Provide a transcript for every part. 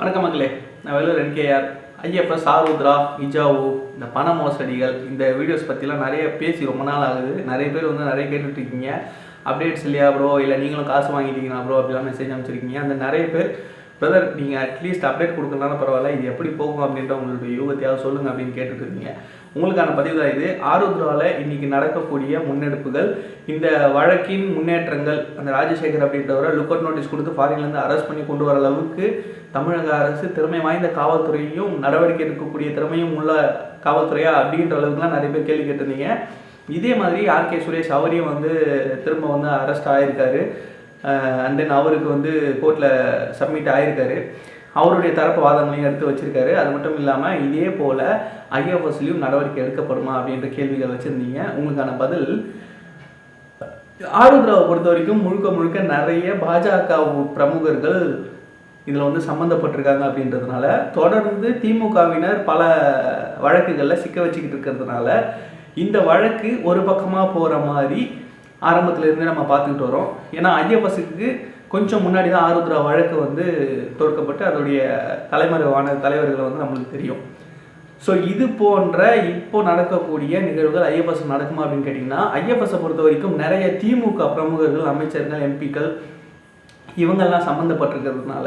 வணக்கம் மக்களே. நான் வேலூர் என்கேஆர். ஐஎஃப்எஸ் ஆருத்ரா இஜாவு இந்த பண மோசடிகள் இந்த வீடியோஸ் பற்றிலாம் நிறைய பேசி ரொம்ப நாள் ஆகுது. நிறைய பேர் வந்து நிறைய கேட்டுட்ருக்கீங்க. அப்டேட்ஸ் இல்லையா ப்ரோ இல்லை நீங்களும் காசு வாங்கிட்டீங்களா ப்ரோ அப்படிலாம் மெசேஜ் அனுப்பிச்சிருக்கீங்க. அந்த நிறைய பேர் பிரதர் நீங்கள் அட்லீஸ்ட் அப்டேட் கொடுக்கலனாலும் பரவாயில்ல. இது எப்படி போகும் அப்படின்ற உங்களுடைய யூகத்தையாவது சொல்லுங்கள் அப்படின்னு கேட்டுட்ருக்கீங்க. உங்களுக்கான பதிவு தான் இது. ஆருத்ராவில் இன்னைக்கு நடக்கக்கூடிய முன்னெடுப்புகள் இந்த வழக்கின் முன்னேற்றங்கள் அந்த ராஜசேகர் அப்படின்றவரை லுக் அவுட் நோட்டீஸ் கொடுத்து ஃபாரின்லேருந்து அரெஸ்ட் பண்ணி கொண்டு வர அளவுக்கு தமிழக அரசு திறமை வாய்ந்த காவல்துறையும் நடவடிக்கை எடுக்கக்கூடிய திறமையும் உள்ள காவல்துறையா அப்படின்ற அளவுக்குலாம் நிறைய பேர் கேள்வி கேட்டிருந்தீங்க. இதே மாதிரி ஆர்கே சுரேஷ் அவரையும் வந்து திரும்ப வந்து அரெஸ்ட் ஆகியிருக்காரு அண்ட் தென் அவருக்கு வந்து கோர்ட்டில் சப்மிட் ஆகியிருக்காரு அவருடைய தரப்பு வாதங்களையும் எடுத்து வச்சிருக்காரு. அது மட்டும் இல்லாமல் இதே போல் ஐஎஃப்எஸ்லையும் நடவடிக்கை எடுக்கப்படுமா அப்படின்ற கேள்விகள் வச்சுருந்தீங்க. உங்களுக்கான பதில் ஆருத்ராவை பொறுத்த வரைக்கும் முழுக்க முழுக்க நிறைய பாஜக பிரமுகர்கள் இதில் வந்து சம்மந்தப்பட்டிருக்காங்க அப்படின்றதுனால தொடர்ந்து திமுகவினர் பல வழக்குகளில் சிக்க வச்சுக்கிட்டு இருக்கிறதுனால இந்த வழக்கு ஒரு பக்கமாக போகிற மாதிரி ஆரம்பத்தில் இருந்து நம்ம பார்த்துக்கிட்டு வரோம். ஏன்னா ஐஎஃப்எஸ்க்கு கொஞ்சம் முன்னாடி தான் ஆருத்ரா வழக்கு வந்து தொடுக்கப்பட்டு அதோடைய தலைமறைவான தலைவர்களை வந்து நம்மளுக்கு தெரியும். ஸோ இது போன்ற இப்போ நடக்கக்கூடிய நிகழ்வுகள் ஐஎஃப்எஸ் நடக்குமா அப்படின்னு கேட்டிங்கன்னா ஐஎஃப்எஸ்ஸை பொறுத்த வரைக்கும் நிறைய திமுக பிரமுகர்கள் அமைச்சர்கள் எம்பிக்கள் இவங்கெல்லாம் சம்மந்தப்பட்டிருக்கிறதுனால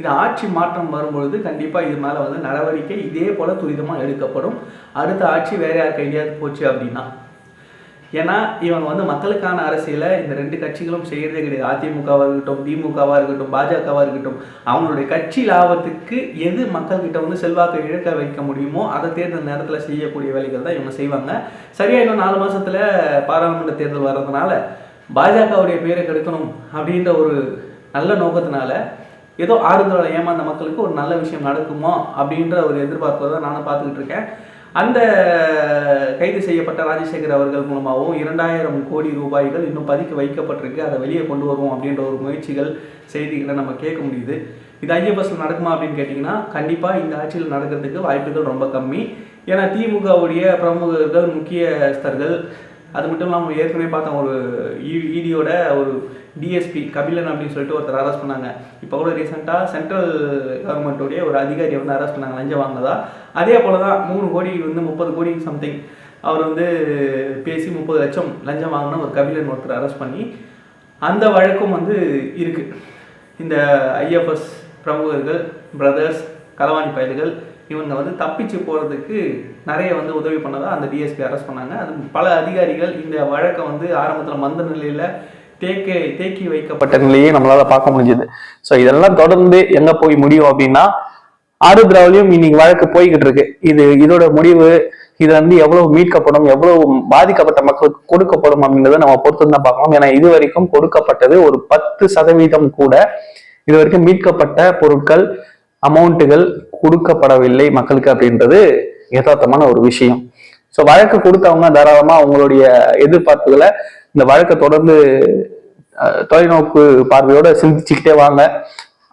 இது ஆட்சி மாற்றம் வரும்பொழுது கண்டிப்பாக இது மேலே வந்து நடவடிக்கை இதே போல் துரிதமாக எடுக்கப்படும். அடுத்த ஆட்சி வேற யார் கையிலையாவது போச்சு அப்படின்னா ஏன்னா இவங்க வந்து மக்களுக்கான அரசியலை இந்த ரெண்டு கட்சிகளும் செய்கிறதே கிடையாது. அதிமுகவாக இருக்கட்டும் திமுகவாக இருக்கட்டும் பாஜகவாக இருக்கட்டும் அவங்களுடைய கட்சி லாபத்துக்கு எது மக்கள்கிட்ட வந்து செல்வாக்கை இழக்க வைக்க முடியுமோ அதை தேர்தல் நேரத்தில் செய்யக்கூடிய வேலைகள் தான் இவங்க செய்வாங்க. சரியா இன்னும் நாலு மாசத்துல பாராளுமன்ற தேர்தல் வர்றதுனால பாஜகவுடைய பேரை கெடுக்கணும் அப்படின்ற ஒரு நல்ல நோக்கத்தினால ஏதோ ஆறுதலை ஏமாந்த மக்களுக்கு ஒரு நல்ல விஷயம் நடக்குமோ அப்படின்ற ஒரு எதிர்பார்ப்பு தான் நானும் பார்த்துக்கிட்டு இருக்கேன். அந்த கைது செய்யப்பட்ட ராஜசேகர் அவர்கள் மூலமாகவும் இரண்டாயிரம் கோடி ரூபாய்கள் இன்னும் பதுக்கி வைக்கப்பட்டிருக்கு. அதை வெளியே கொண்டு வருவோம் அப்படின்ற ஒரு முயற்சிகள் செய்திகளை நம்ம கேட்க முடியுது. இது ஐஎஃப்எஸ்ல நடக்குமா அப்படின்னு கேட்டிங்கன்னா கண்டிப்பாக இந்த ஆட்சியில் நடக்கிறதுக்கு வாய்ப்புகள் ரொம்ப கம்மி. ஏன்னா திமுகவுடைய பிரமுகர்கள் முக்கியஸ்தர்கள் அது மட்டும் இல்லாமல் ஏற்கனவே பார்த்தோம் ஒரு e- இடியோட ஒரு டிஎஸ்பி கபிலன் அப்படின்னு சொல்லிட்டு ஒருத்தர் அரெஸ்ட் பண்ணாங்க. இப்போ கூட ரீசெண்டாக சென்ட்ரல் கவர்மெண்ட்டுடைய ஒரு அதிகாரியை வந்து அரெஸ்ட் பண்ணாங்க லஞ்சம் வாங்கினதா. அதே போல் தான் மூணு கோடி வந்து முப்பது கோடி சம்திங் அவர் வந்து பேசி முப்பது லட்சம் லஞ்சம் வாங்கின ஒரு கபிலன் ஒருத்தர் அரெஸ்ட் பண்ணி அந்த வழக்கும் வந்து இருக்குது இந்த ஐஎஃப்எஸ் பிரமுகர்கள் பிரதர்ஸ் களவாணி பயல்கள் இவங்க வந்து தப்பிச்சு போகிறதுக்கு நிறைய வந்து உதவி பண்ணதாக அந்த டிஎஸ்பி அரெஸ்ட் பண்ணாங்க. அது பல அதிகாரிகள் இந்த வழக்கை வந்து ஆரம்பத்தில் மந்த நிலையில் தேக்க தேக்கி வைக்கப்பட்ட நிலையே நம்மளால் பார்க்க முடிஞ்சது. ஸோ இதெல்லாம் தொடர்ந்து எங்க போய் முடியும் அப்படின்னா ஆருத்ராவிலையும் இன்னைக்கு வழக்கு போய்கிட்டு இருக்கு. இது இதோட முடிவு இது வந்து எவ்வளவு மீட்கப்படும் எவ்வளவு பாதிக்கப்பட்ட மக்களுக்கு கொடுக்கப்படும் அப்படின்றத நம்ம பொறுத்து தான் பார்க்கணும் ஏன்னா இது வரைக்கும் கொடுக்கப்பட்டது ஒரு பத்து சதவீதம் கூட இது வரைக்கும் மீட்கப்பட்ட பொருட்கள் அமௌண்ட்டுகள் கொடுக்கப்படவில்லை மக்களுக்கு அப்படின்றது யதார்த்தமான ஒரு விஷயம். ஸோ வழக்கு கொடுத்தவங்க தாராளமா அவங்களுடைய எதிர்பார்ப்புகளை இந்த வழக்கை தொடர்ந்து தொலைநோக்கு பார்வையோட சிந்திச்சுக்கிட்டே வாங்க.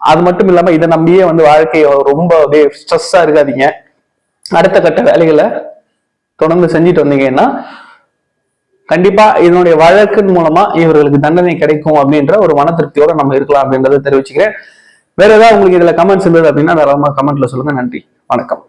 அது மட்டும் இல்லாம இதை நம்பியே வந்து வாழ்க்கையை ரொம்ப அப்படியே ஸ்ட்ரெஸ்ஸா இருக்காதீங்க. அடுத்த கட்ட வேலைகளை தொடர்ந்து செஞ்சுட்டு வந்தீங்கன்னா கண்டிப்பா இதனுடைய வழக்கின் மூலமா இவர்களுக்கு தண்டனை கிடைக்கும் அப்படின்ற ஒரு மன திருப்தியோட நம்ம இருக்கலாம் அப்படின்றத தெரிவிச்சுக்கிறேன். வேற ஏதாவது உங்களுக்கு இதுல கமெண்ட்ஸ் இருந்தது அப்படின்னா தாராளமா கமெண்ட்ல சொல்லுங்க. நன்றி. வணக்கம்.